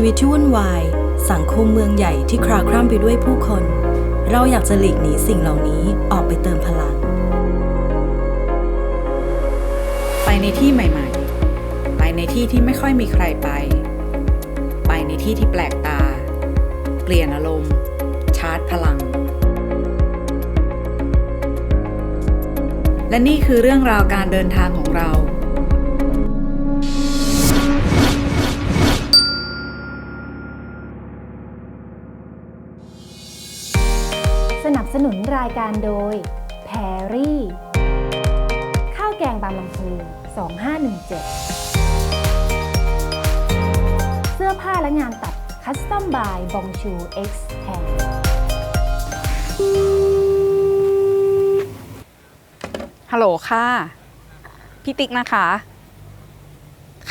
ชีวิตที่วุ่นวาย สังคมเมืองใหญ่ที่คลาคร่ำไปด้วยผู้คน เราอยากจะหลีกหนีสิ่งเหล่านี้ออกไปเติมพลัง ไปในที่ใหม่ ๆ ไปในที่ที่ไม่ค่อยมีใครไป ไปในที่ที่แปลกตา เปลี่ยนอารมณ์ ชาร์จพลัง และนี่คือเรื่องราวการเดินทางของเรา รายการโดย แพรรี่ ข้าวแกงบางลำพู2517 เสื้อผ้าและงานตัดคัสตอมบายบองชู X แทนฮัลโหลค่ะ พี่ติ๊กนะคะ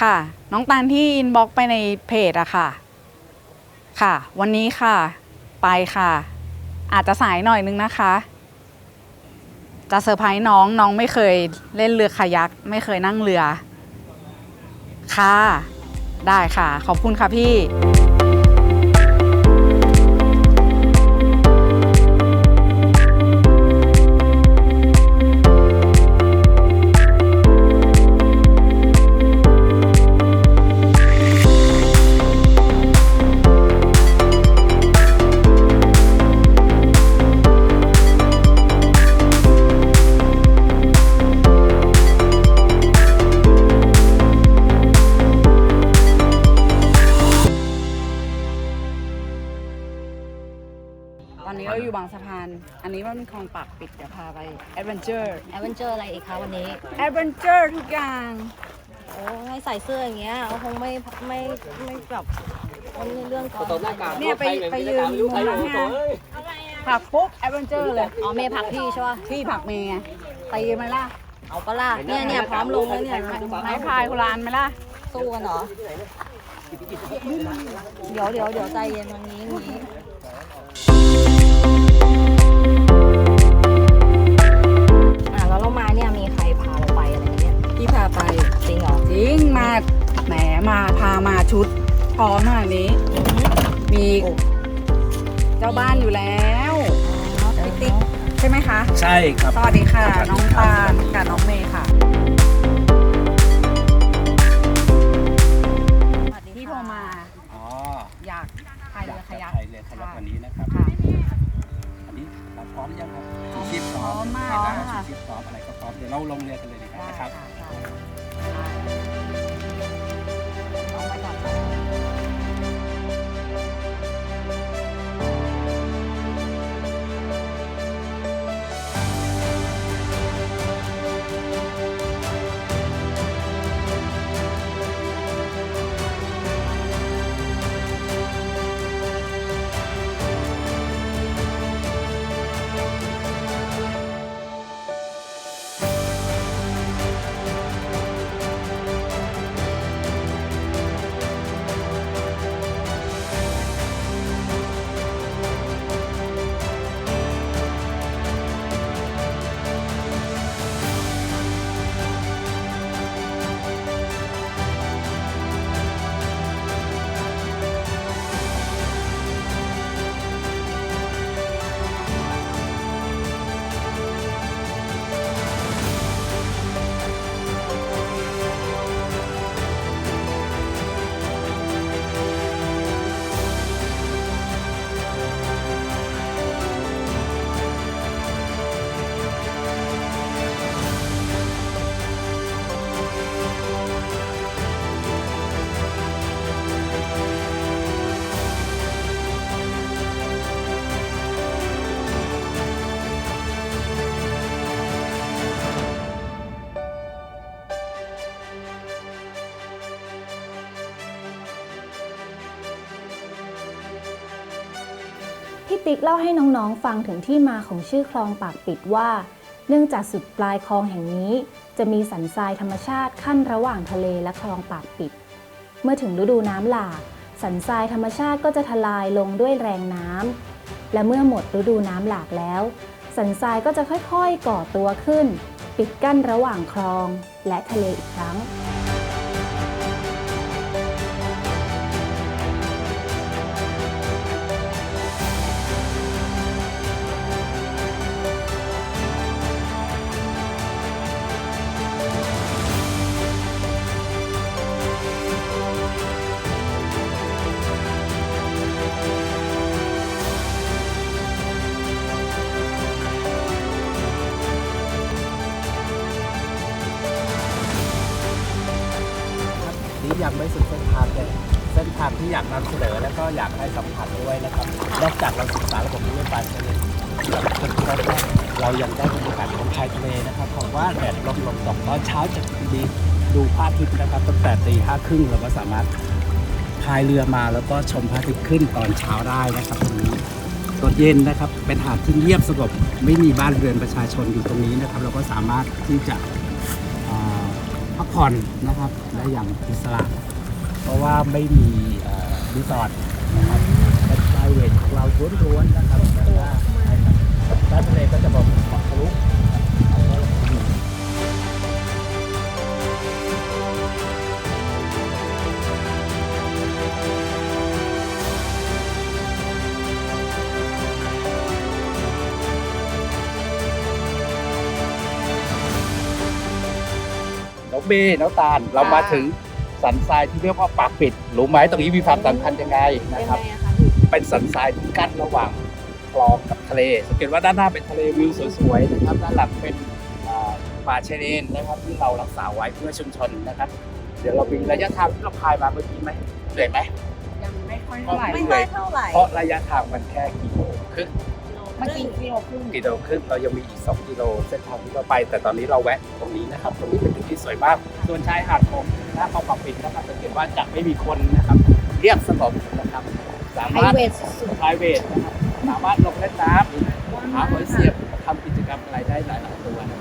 ค่ะ น้องตาลที่อินบ็อกไปในเพจอะค่ะ ค่ะ วันนี้ค่ะ ไปค่ะ อาจจะสายหน่อยนึงนะคะ จะเซอร์ไพรส์น้องน้องไม่เคยเล่นเรือคายัก ไม่เคยนั่งเรือ ค่ะ ได้ค่ะ ขอบคุณค่ะพี่ นเจอร์แอดเวนเจอร์อะไรอีกคะวันนี้แอดเวนเจอร์ทุกอย่างโอ้ให้ใส่เสื้ออย่างเงี้ยเขาคงไม่ไม่ไม่แบบมันเรื่องก่อนเนี่ยไปไปยืนมุมนั้นไงผลักปุ๊บแอดเวนเจอร์เลยอ๋อเมย์ผลักพี่ใช่ป่ะที่ผลักเมย์ไงตีไหมล่ะเอาปะล่ะเนี่ยเนี่ยพร้อมลงแล้วเนี่ยไม้พายคนละอันไหมล่ะสู้กันเหรอเดี๋ยวเดี๋ยวเดี๋ยวใจเย็นวันนี้อย่างนี้ แล้วเรามาเนี่ยมีใครพาเราไปอะไรเนี่ยพี่พาไปจริงเหรอจริงมาแหมมาพามาชุดพร้อมขนาดนี้มีเจ้าบ้านอยู่แล้วพี่ติ๊กใช่ไหมคะ ใช่ครับ สวัสดีค่ะ สวัสดีน้องครับตาลกับน้องเมย์ค่ะที่โทรมาอ๋ออยากพายเรือคายักไทยเรือขยักวันนี้นะครับค่ะอันนี้เราพร้อมหรือยังครับชูชีพพร้อพร้อมมมากนะค่ะ ชูชีพพร้อมอะไรก็พร้อมเดี๋ยวเราลงเรือกันเลยดีกว่านะครับ เอาไปก่อน ติ๊กเล่าให้น้องๆฟังถึงที่มาของชื่อคลองปากปิดว่า เนื่องจากสุดปลายคลองแห่งนี้ จะมีสันทรายธรรมชาติขั้นระหว่างทะเลและคลองปากปิด เมื่อถึงฤดูน้ำหลาก สันทรายธรรมชาติก็จะทลายลงด้วยแรงน้ำและเมื่อหมดฤดูน้ำหลากแล้ว สันทรายก็จะค่อยๆก่อตัวขึ้น ปิดกั้นระหว่างคลองและทะเลอีกครั้ง อยากให้สัมผัสด้วยนะครับนอกจากเราศึกษาระบบนิเวศป่าชายเลนแล้วก็เรายังได้บรรยากาศของชายทะเลนะครับผมว่าแดดลมลมตกตอนเช้าจะดีดูพระอาทิตย์นะครับตั้งแต่ตีห้าครึ่งเราก็สามารถพายเรือมาแล้วก็ชมพระอาทิตย์ขึ้นตอนเช้าได้นะครับตรงนี้ตอนเย็นนะครับเป็นหาดที่เงียบสงบไม่มีบ้านเรือนประชาชนอยู่ตรงนี้นะครับ เราก็สามารถที่จะพักผ่อนนะครับได้อย่างอิสระ เพราะว่าไม่มีรีสอร์ท เป็นไพรเวทของเราล้วนๆนะครับด้านทะเลก็จะบอกเกาะทะลุน้องเบน้องตาลเรามาถึงสันทรายที่เรียกว่าปากปิดรู้ไหมตรงนี้มีความสำคัญยังไงนะครับ เป็นสันทรายที่กั้นระหว่างคลองกับทะเล สังเกตว่าด้านหน้าเป็นทะเลวิวสวยๆนะครับ ด้านหลังเป็นอ่าป่าชายเลนนะครับที่เรารักษาไว้เพื่อชุมชนนะครับ เดี๋ยวเรามีระยะทางที่เราพายมาเมื่อกี้ไหมเหนื่อยไหมยังไม่ค่อยเท่าไหร่ไม่ค่อยเท่าไหร่เพราะระยะทางมันแค่กิโลครึ่งเมื่อกี้กิโลครึ่งกิโลครึ่งเรายังมีอีก 2 กิโลเส้นทางที่เราไป แต่ตอนนี้เราแวะตรงนี้นะครับ ตรงนี้เป็นจุดที่สวยมาก ส่วนชายหาดผมหน้าเขาปรับปิดนะครับสังเกตว่าจะไม่มีคนนะครับ เรียบสงบนะครับ สามารถ private สุดไพรเวทนะครับสามารถลงเล่นน้ำหาหอยเสียบทำกิจกรรมอะไรได้หลายๆตัวนะครับ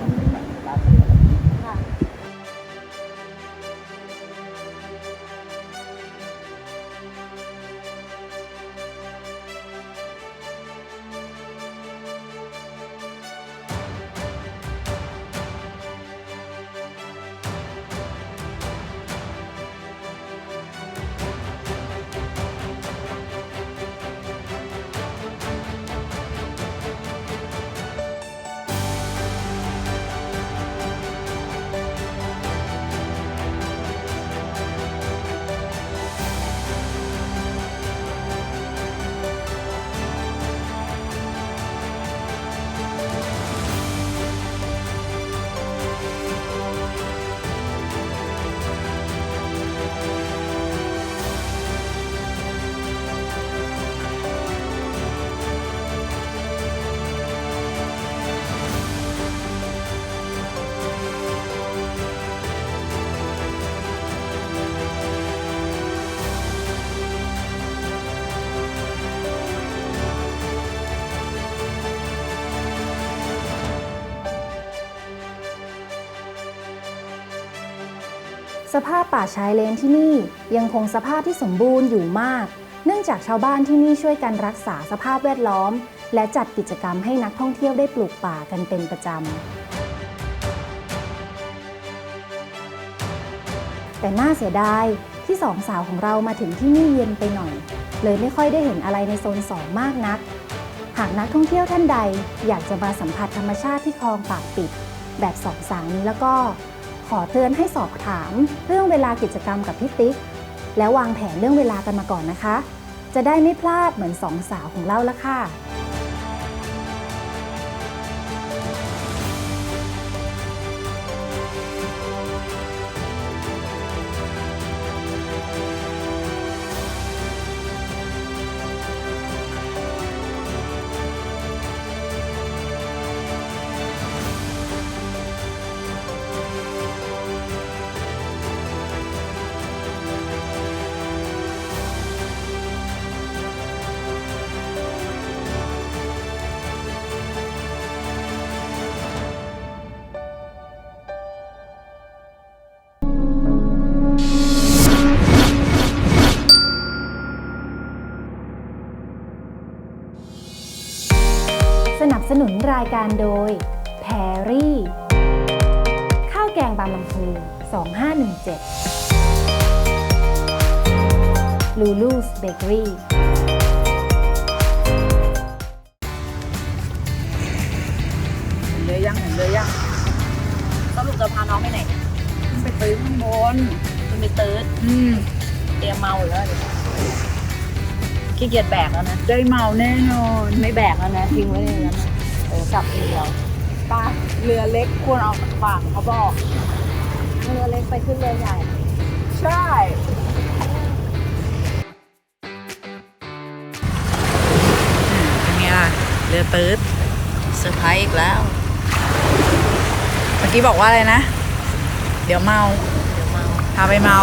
สภาพป่าชายเลนที่นี่ยังคงสภาพที่สมบูรณ์อยู่มาก เนื่องจากชาวบ้านที่นี่ช่วยกันรักษาสภาพแวดล้อม และจัดกิจกรรมให้นักท่องเที่ยวได้ปลูกป่ากันเป็นประจำ แต่น่าเสียดายที่สองสาวของเรามาถึงที่นี่เย็นไปหน่อย เลยไม่ค่อยได้เห็นอะไรในโซนสองมากนัก หากนักท่องเที่ยวท่านใดอยากจะมาสัมผัสธรรมชาติที่คลองปากปิด แบบสองสาวนี้แล้วก็ ขอเตือนให้สอบถามเรื่องเวลากิจกรรมกับพี่ติ๊ก แล้ววางแผนเรื่องเวลากันมาก่อนนะคะ จะได้ไม่พลาดเหมือนสองสาวของเราละค่ะ รายการโดยแพรรี่ ข้าวแกงบางลำพู2517ลูลูสเบเกอรี่เลยยังเห็นเลยยังสรุปจะพาน้องไปไหนเนี่ยไปตื้อข้างบนคุณไปตื้ออืมเตรียมเมาอยู่แล้วเดี๋ยวขี้เกียจแบกแล้วนะ ได้เมาแน่นอน ไม่แบกแล้วนะทิ้งไว้ในนั้นนะ เออกลับเองเราป้าเรือเล็กควรออกจากฝั่งเขาบอกเรือเล็กไปขึ้นเรือใหญ่ ใช่ เป็นไงล่ะ เรือตืดเซอร์ไพรส์อีกแล้ว เมื่อกี้บอกว่าอะไรนะ เดี๋ยวเมา เดี๋ยวเมา พาไปเมา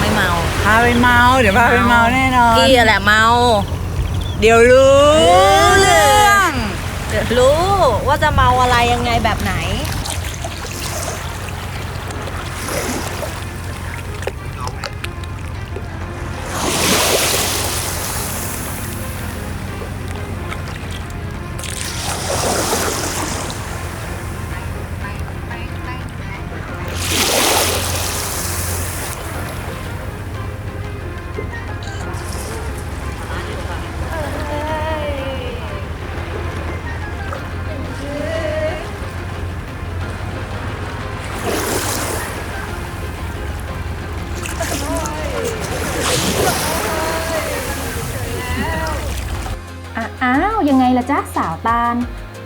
ไม่เมา พาไปเมา เดี๋ยวพาไปเมาแน่นอน กี้แหละเมา เดี๋ยวรู้เรื่องเดี๋ยว รู้ว่าจะเมาอะไรยังไงแบบไหน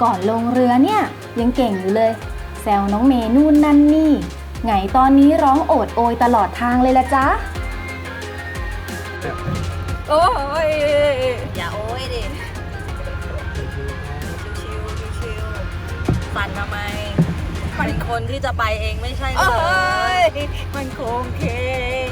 ก่อนลงเรือเนี่ย ยังเก่งอยู่เลย แซวน้องเมย์นู่นนั่นนี่ ไงตอนนี้ร้องโอดโอยตลอดทางเลยละจ๊ะ โอ้ยอย่าโอ้ยดิ ชิวๆชิวๆสั่นทำไมเป็นคนที่จะไปเองไม่ใช่เหรโอ้อยมันโค้งเคง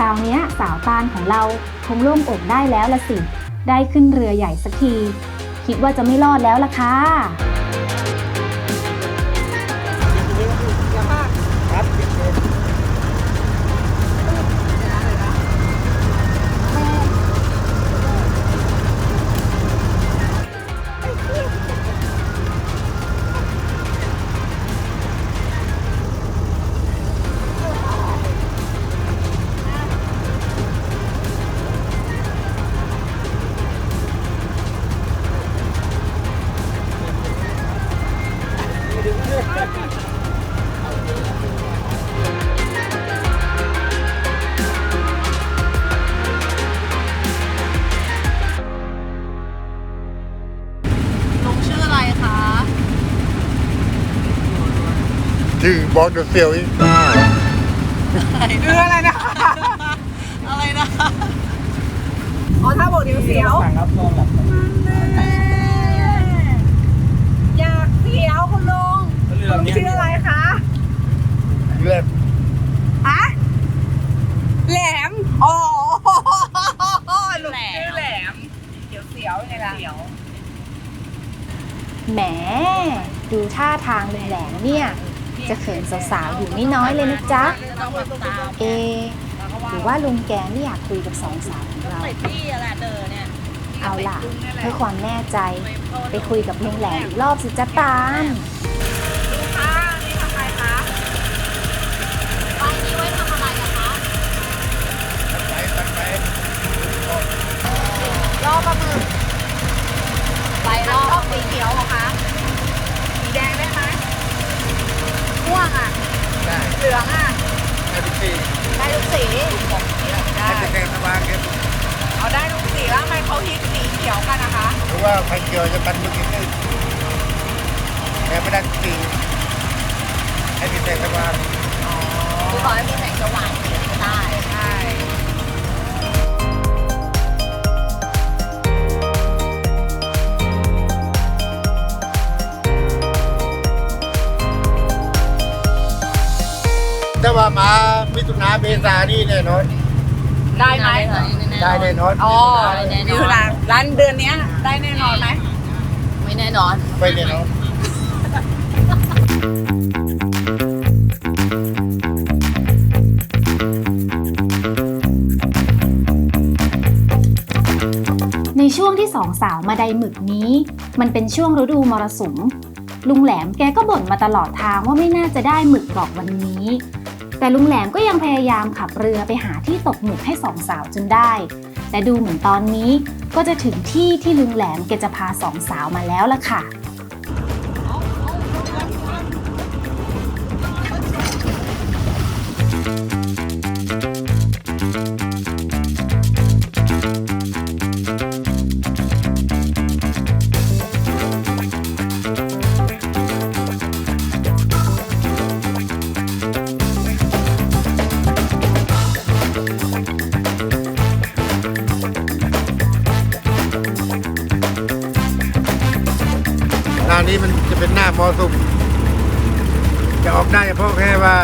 ราวเนี้ยสาวตาลของเราคงโล่งอกได้แล้วละสิ ได้ขึ้นเรือใหญ่สักที คิดว่าจะไม่รอดแล้วล่ะค่ะ ชื่อบอกเดอะเซียวอีกชื่ออะไรนะคะอะไรนะคะอ๋อถ้าบอกเดี๋ยวเสียว สั่งรับรองแบบอยากเสียวคุณลุงเรือลุงเนี้ยชื่ออะไรคะเล่นอะแหลม อ๋อลุงชื่อแหลม เดี๋ยวเสียวไงล่ะแหมดูท่าทางลุงแหลมเนี่ย จะเขินสาวๆอยู่ไม่น้อยเลยนะจ๊ะ เอ หรือว่าลุงแกไม่อยากคุยกับสองสาวของเราใส่พี่แหละเดอเนี่ยเอาล่ะเพื่อความแน่ใจ ไปคุยกับลุงแหลมอีกรอบสิจ๊ะตาม ค่ะนี่ทำไมคะ ไปนี้ไว้ทำอะไรอะคะ ไปตัดไป รอบปลาหมึก ไปร ช อ อบบ สีเขียวเหรอคะ สีแดงได้ไหมม่วงอะ ได้ เหลืองอะ ให้ทุกที ได้ ทุกสีได้ให้จะแกงสว่างกันเอาได้ทุกสีแล้วทำไมเขาฮิตสีเขียวกันนะคะ หรือว่าไฟเกียวจะปันมึกนิดนึงแต่ไม่ได้ทุกทีให้มีแสงสว่างคือขอให้มีแสงสว่างก็ได้ ใช่ ถ้าว่ามามิถุนาเมษานี่แน่นอน ได้ไหมได้แน่นอนอ๋อมิถุนาร้านเดือนนี้ได้แน่นอนไหมไม่แน่นอนไม่แน่นอนในช่วงที่สองสาวมาไดหมึกนี้ มันเป็นช่วงฤดูมรสุมลุงแหลมแกก็บ่นมาตลอดทางว่าไม่น่าจะได้หมึกกรอกวันนี้ แต่ลุงแหลมก็ยังพยายามขับเรือไปหาที่ตกหมึกให้สองสาวจนได้ แต่ดูเหมือนตอนนี้ก็จะถึงที่ที่ลุงแหลมแกจะพาสองสาวมาแล้วล่ะค่ะ น้านี้มันจะเป็นหน้ามอสุมจะออกได้เฉพาะแค่ว่า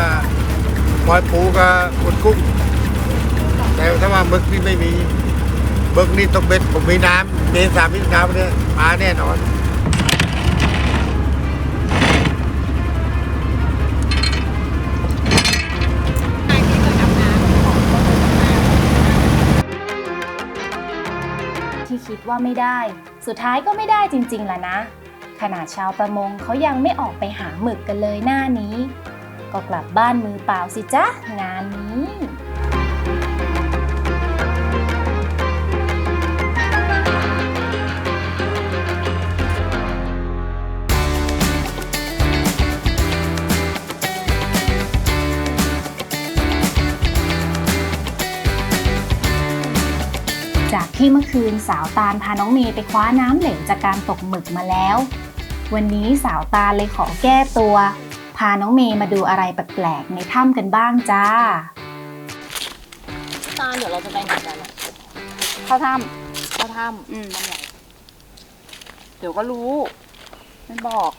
ปล่อยปูกับคนกุ้ง แต่ถ้าว่าหมึกนี่ไม่มีหมึกนี่ต้องเบ็ดผมมีน้ำเมษาพิจารณาเนี่ยมาแน่นอนที่คิดว่าไม่ได้ สุดท้ายก็ไม่ได้จริงๆล่ะนะ ขนาดชาวประมงเขายังไม่ออกไปหาหมึกกันเลยหน้านี้ ก็กลับบ้านมือเปล่าสิจ๊ะ งานนี้จากที่เมื่อคืนสาวตาลพาน้องเมย์ไปคว้าน้ำเหลวจากการตกหมึกมาแล้ว วันนี้สาวตาลเลยขอแก้ตัว พาน้องเมย์มาดูอะไรแปลกๆในถ้ำกันบ้างจ้า ตาลเดี๋ยวเราจะไปไหนกันอะเข้าถ้เข้าถ้ำอืมำทำไหนเดี๋ยวก็รู้ไม่บอก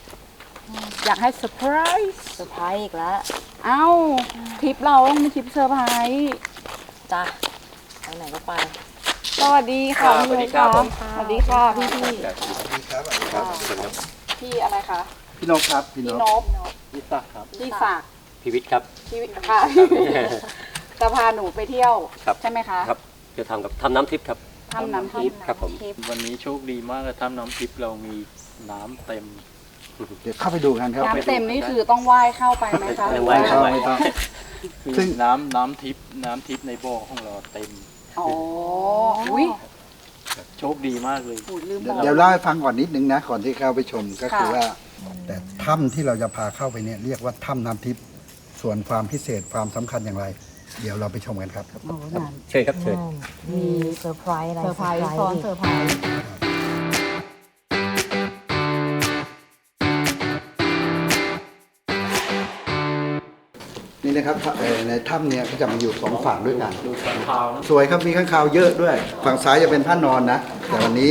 อยากให้เซอร์ไพรส์เซอร์ไพรส์อีกแล้วเอ้าทริปเราต้องมีทริปเซอร์ไพรส์จ้ะไปไหนก็ไป สวัสดีค่ะครับพี่ สวัสดีครับเล็กผมสวัสดีค่ะพี่ พี่พี่อะไรคะพี่นกครับพี่นพี่กนบพี่ตักครับพี่ศักดิ์พี่วิทย์ครับ พี่ค่ะจะพาหนูไปเที่ยวครับ ใช่ไหมคะครับจะทำกับทำน้ำทิพย์ครับทำน้ำทิพย์ครับผม วันนี้โชคดีมากเลยถ้ำน้ำทิพย์เรามีน้ำเต็ม เดี๋ยวเข้าไปดูกันครับ น้ำเต็มนี่คือต้องว่ายเข้าไปไหมคะไม่ว่ายเข้าไปไม่ต้อง คือซึ่ง น้ำน้ำทิพย์น้ำทิพย์ในบ่อของเราเต็ม อ๋ออุ้ย โชคดีมากเลยหูลืมเดี๋บยวอก เดี๋ยวเล่าให้ฟังก่อนนิดนึงนะก่อนที่เข้าไปชมก็คือค่ะ ว่า แต่ถ้ำที่เราจะพาเข้าไปเนี่ยเรียกว่าถ้ำน้ำทิพย์ส่วนความพิเศษความสำคัญอย่างไร เดี๋ยวเราไปชมกันครับ เชิญครับเชิญมีเซอร์ไพรส์อะไรเซอร์ไพรส์ซ้อนเซอร์ไพรส์ นี่นะครับเอ่อในถ้ำเนี่ยก็จะมีอยู่สองฝั่งด้วยกันสวยครับมีข้างคาวเยอะด้วย ฝั่งซ้ายจะเป็นพระนอนนะ แต่วันนี้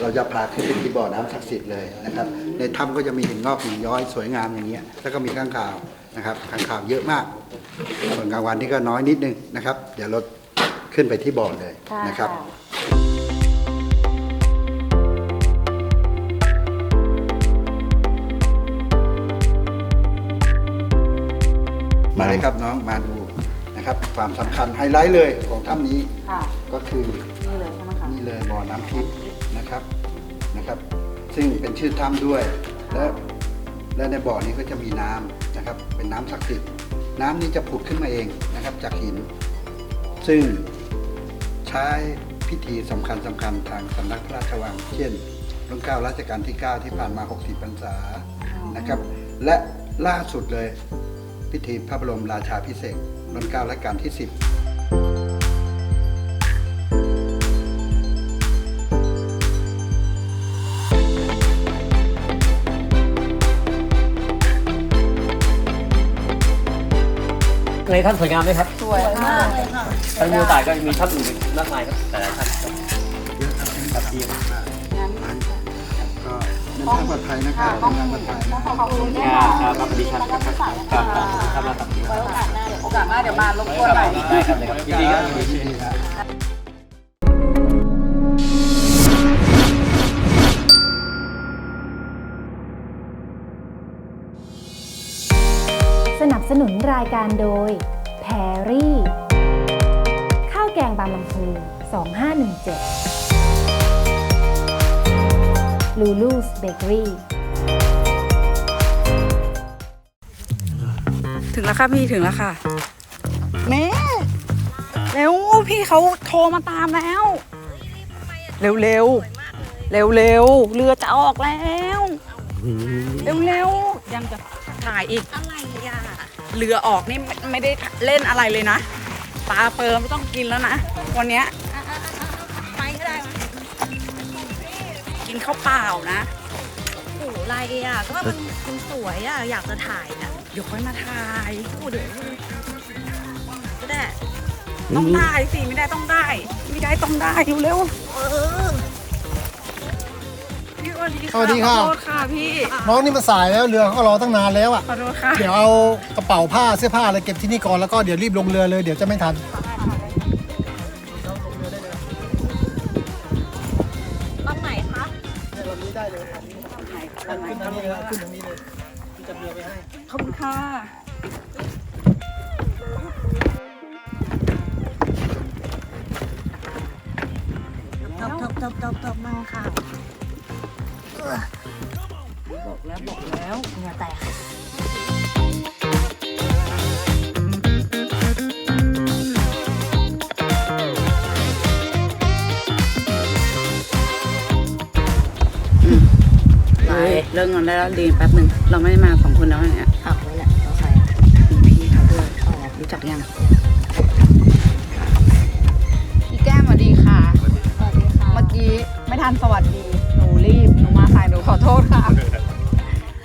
เราจะพาขึ้นไปที่บ่อน้ำศักดิ์สิทธิ์เลยนะครับ ในถ้ำก็จะมีหินงอกหินย้อยสวยงามอย่างเงี้ยแล้วก็มีข้างคาวนะครับข้างคาวเยอะมาก ส่วนกลางวันนี่ก็น้อยนิดนึงนะครับ เดี๋ยวเราขึ้นไปที่บ่อเลยนะครับ มาเลยครับน้องมาดูนะครับ ความสำคัญไฮไลท์เลยของถ้ำนี้ค่ะ ก็คือนี่เลยใช่ไหมคะนี่เลยบ่อน้ำทิพย์นะครับนะครับ ซึ่งเป็นชื่อถ้ำด้วย และและในบ่อนี้ก็จะมีน้ำนะครับ เป็นน้ำศักดิ์สิทธิ์น้ำนี้จะผุดขึ้นมาเองนะครับ จากหิน ซึ่งใช้พิธีสำคัญสำคัญทางสำนักพระราชวัง เช่นรุ่นเก้ารัชกาลที่ 9 ที่ผ่านมา 60พรรษา นะครับและล่าสุดเลย พิธีพระบรมราชาพิเศษกรุ่นเก้ารัชกาลที่ 10ในท่านสวยงามไหมครับ สวยมากเลยค่ะถ้ามีโอกาสก็มีท่านอื่นอีกมากมายครับแต่ละท่านครับเยอะครับเป็นแบบเดียวงั้นก็เดินทางปลอดภัยนะครับเดินทางปลอดภัยนะขอบคุณคค่ะรับครับสวัสดีครับครับครับครับครับไว้โอกาสหน้าเดี๋ยวโอกาสหน้าเดี๋ยวมารบกวนใหม่ได้ครับได้ครับยินดีครับยินดีครับสนับสนุนรายการโดยแพรรี่ ข้าวแกงบางลำพู2517 Lulu's Bakery ถึงแล้วค่ะพี่ถึงแล้วค่ะ แม่เร็วพี่เขาโทรมาตามแล้ว เร็วเร็วเร็วเร็วๆเรือจะออกแล้ว เร็วเร็วๆยังจะถ่ายอีกอะไรอะเรือออกนี่ไม่ไม่ได้เล่นอะไรเลยนะปลาเปิมไม่ต้องกินแล้วนะวันเนี้ย กินข้าวเปล่านะโอ้โหอะไรอะ ก็มันมันสวยอะ อยากจะถ่ายอะเดี๋ยวค่อยมาถ่ายโอ้เดี๋ยวก็ได้ ต้องได้สิ ไม่ได้ต้องได้ ไม่ได้ต้องได้เร็วเออๆพี่สวัสดีค่ะสวัสดีค่ะ ขอโทษค่ะพี่ น้องนี่มันสายแล้วเรือเขาก็รอตั้งนานแล้วอะ ขอโทษค่ะ เดี๋ยวเอากระเป๋าผ้าเสื้อผ้าอะไรเก็บที่นี่ก่อนแล้วก็เดี๋ยวรีบลงเรือเลยเดี๋ยวจะไม่ทันล ค่ะตบตบตบตบตบมาค่ะบอกแล้วบอกแล้วเหงื่อแตกไปเลิกงอนได้แล้วดีแป๊บหนึ่งเราไม่ได้มาสองคนแล้วเนี่ย อโทษค่ะ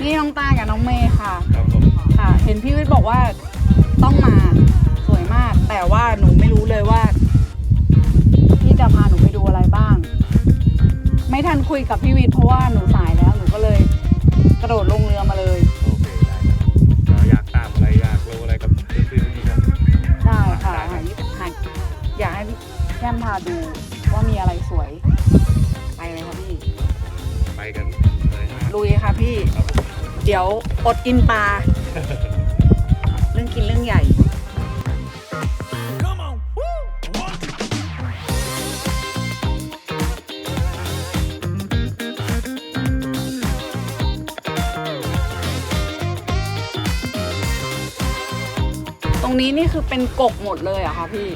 นี่น้องตากับน้องเมย์ค่ะ ครับผมค่ะ เห็นพี่วิทย์บอกว่าต้องมาสวยมาก แต่ว่าหนูไม่รู้เลยว่าพี่จะพาหนูไปดูอะไรบ้าง ไม่ทันคุยกับพี่วิทย์เพราะว่าหนูสายแล้วหนูก็เลย กระโดดลงเรือมาเลยโอเคได้ครับเราอยากตามอะไรอยากรู้อะไรกับเพื่อนๆนี่ครับได้ค่ะหาหาอยากให้พี่แก้มพาดู เดี๋ยวอดกินปลา เรื่องกินเรื่องใหญ่ตรงนี้นี่คือเป็นกกหมดเลยเหรอะคะพี่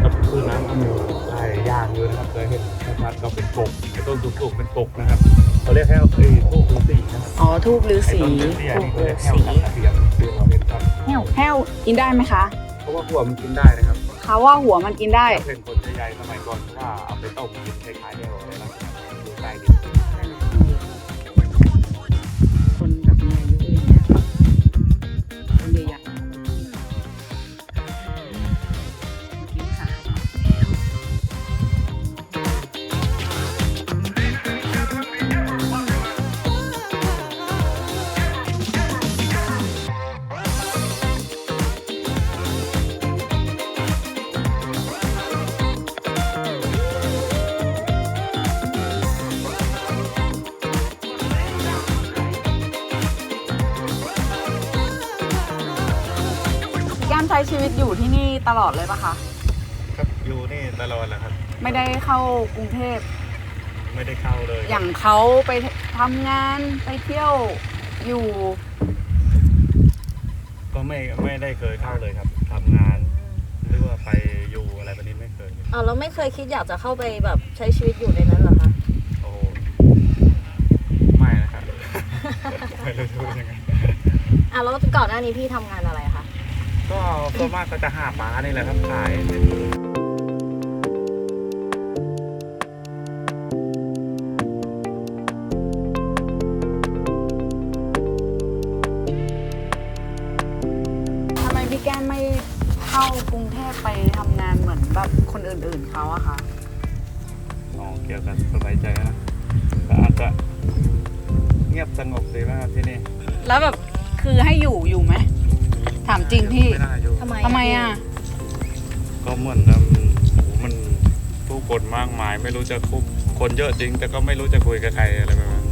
ครับคือน้ำก็มีหลายอย่างอยู่นะครับเคยเห็นชัดๆก็เป็นกบไอ้ต้นสูงๆเป็นกบนะครับเขาเรียกแค่ไอ้พวกฤาษีนะครับ อ๋อทูบฤาไอ้ษีต้นฤาษีอันนี้เขาเรียกแค่วตะเทียมคือเราเห็นครับแห้วแห้วกินได้ไหมคะเพราะว่าหัวมันกินได้นะครับเขาว่าหัวมันกินได้ ถ้าเป็นคนใหญ่ๆสมัยก่อนถ้าเอาไปต้มกินคล้ายๆเดียว ตลอดเลยปะคะ ครับอยู่นี่ตลอดแหละครับ ไม่ได้เข้ากรุงเทพ ไม่ได้เข้าเลยอย่างเขาไปทำงานไปเที่ยวอยู่ก็ไม่ไม่ได้เคยเข้าเลยครับทำงาน หรือว่าไปอยู่อะไรแบบนี้ไม่เคยเลยอ่าเราไม่เคยคิดอยากจะเข้าไปแบบใช้ชีวิตอยู่ในนั้นเหรอคะ โอ้ไม่นะครับ ไม่รู้จะพูดยังไง อะแล้วก่อนหน้านี้พี่ทำงานอะไรคะ ก็ส่วนมากก็จะหาปลานี่แหละครับขายทำไมพี่แก้มไม่เข้ากรุงเทพไปทำงานเหมือนแบบคนอื่นๆเขาอะคะอ๋อเกี่ยวกับสบายใจนะก็อาจจะเงียบสงบดีมากที่นี่ แล้วแบบคือให้อยู่อยู่ไหมถาม จริงพี่ไม่น่าอยู่ทำไมทำไมอะก็เหมือนแบบโอ้โหมันผู้คนมากมาย ไม่รู้จะคุบคนเยอะจริง แต่ก็ไม่รู้จะคุยกับใครอะไรแบบนั้น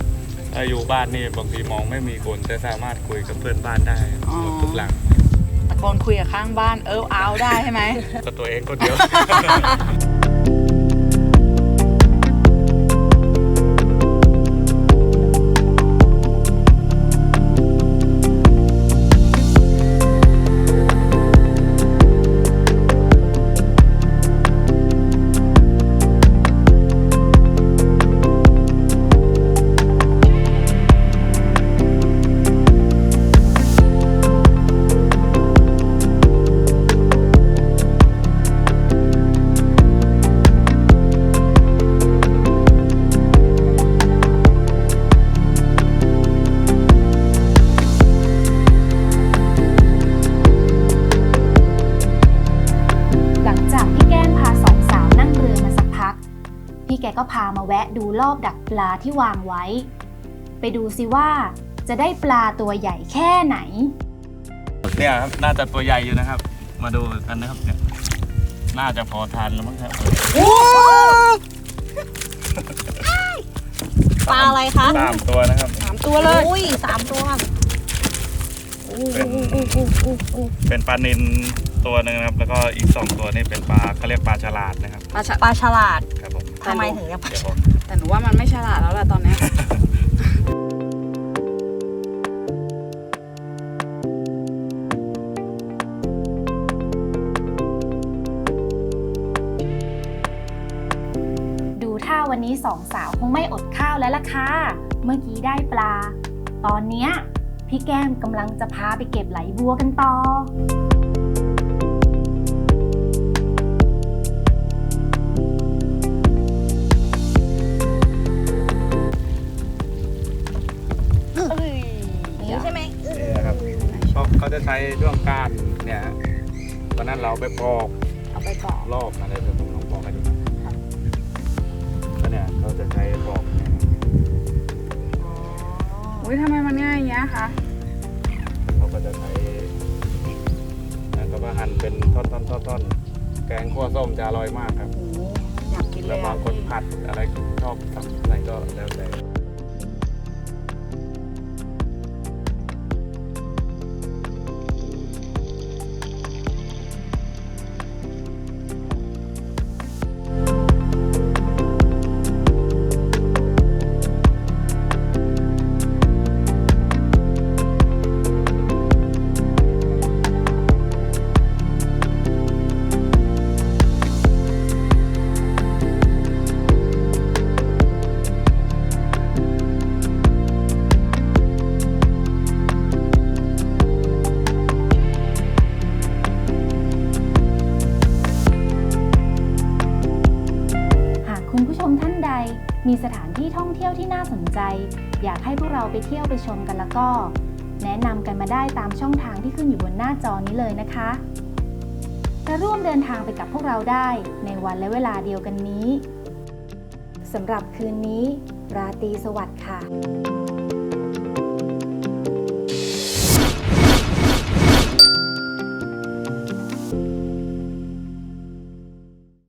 ถ้าอยู่บ้านนี่บางทีมองไม่มีคนแต่สามารถคุยกับเพื่อนบ้านได้หมดทุกหลังตะโกนคุยกับข้างบ้านเออเอาได้ใช่ไหมกับตัวเองคนเดียว แกก็พามาแวะดูรอบดักปลาที่วางไว้ ไปดูสิว่าจะได้ปลาตัวใหญ่แค่ไหน เนี่ยครับน่าจะตัวใหญ่อยู่นะครับ มาดูกันนะครับเนี่ยน่าจะพอทานแล้วมั้งครับปลาอะไรคะสามตัวนะครับสามตัวเลยอุ้ยสามตัวเป็นเป็นปลานินตัวหนึ่งนะครับ แล้วก็อีกสองตัวนี่เป็นปลาเขาเรียกปลาฉลาดนะครับปลาฉะปลาฉลาดครับผม ทำไมถึงเรียกปลาเดี๋ยวฉผลาดมแต่หนูว่ามันไม่ฉลาดแล้วแหละตอนเนี้ยดูท่าวันนี้สองสาวคงไม่อดข้าวแล้วล่ะค่ะ เมื่อกี้ได้ปลา ตอนเนี้ยพี่แก้มกำลังจะพาไปเก็บไหลบัวกันต่อ เขาจะใช้ช่วงก้านเนี่ยฮะตอนนั้นเราไปปอกเอาไปปอกลอกอะไรผมลองปอกให้ดูแล้วเนี่ยเขาจะใช้ปอกเนี่ยครับอุ้ยทำไมมันง่ายอย่างเงี้ยคะเขาก็จะใช้แล้วก็มาหั่นเป็นท่อนๆๆๆแกงขั่วส้มจะอร่อยมากครับ โอ้โหอยากกินเลแล้วยบาอะงคนผัดอะไรชอบทำอะไรก็แล้วแต่ อยากให้พวกเราไปเที่ยวไปชมกันแล้วก็ แนะนำกันมาได้ตามช่องทางที่ขึ้นอยู่บนหน้าจอนี้เลยนะคะและร่วมเดินทางไปกับพวกเราได้ในวันและเวลาเดียวกันนี้สำหรับคืนนี้ ราตรีสวัสดิ์ค่ะ